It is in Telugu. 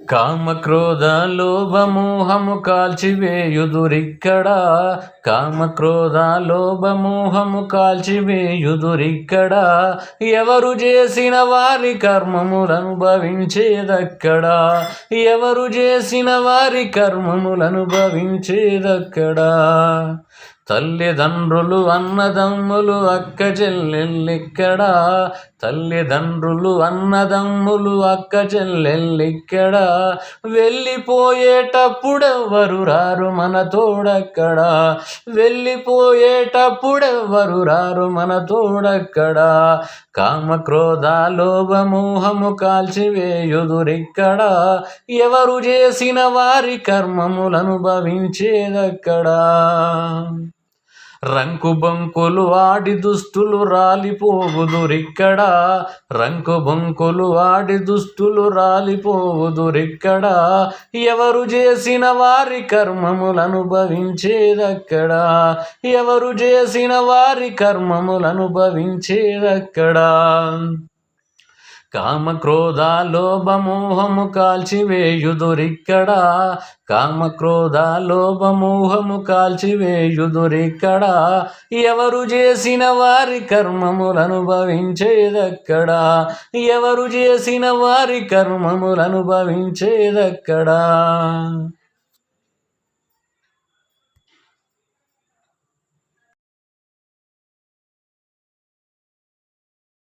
కామక్రోధ లోభమోహము కాల్చివేయుదురిక్కడ కామక్రోధ లోభమోహము కాల్చివేయుదురిక్కడ ఎవరు చేసిన వారి కర్మములను భవించేదక్కడ ఎవరు చేసిన వారి కర్మములను భవించేదక్కడ తల్లిదండ్రులు అన్నదమ్ములు అక్క చెల్లెళ్ళిక్కడా? తల్లిదండ్రులు అన్నదమ్ములు అక్క చెల్లెళ్ళిక్కడా? వెళ్ళిపోయేటప్పుడెవ్వరు రారు మన తోడక్కడా? వెళ్ళిపోయేటప్పుడెవ్వరు రారు మన తోడక్కడా? కామక్రోధ లోభమోహము కాల్చివేయుదురిక్కడా? ఎవరు చేసిన వారి కర్మములను భవించేదక్కడా రంకు బొంకులు వాడి దుస్తులు రాలిపోవుదురిక్కడ రంకు బొంకులు వాడి దుస్తులు రాలిపోవుదురిక్కడ ఎవరు చేసిన వారి కర్మములను అనుభవించేదక్కడ. ఎవరు చేసిన వారి కర్మములను అనుభవించేదక్కడ. కామక్రోధ లోభమోహము కాల్చివేయుదురిక్కడ? కామక్రోధ లోభమోహము కాల్చివేయుదురిక్కడ? ఎవరు చేసిన వారి కర్మములను అనుభవించేదక్కడా ఎవరు చేసిన వారి కర్మములనుభవించేదక్కడా?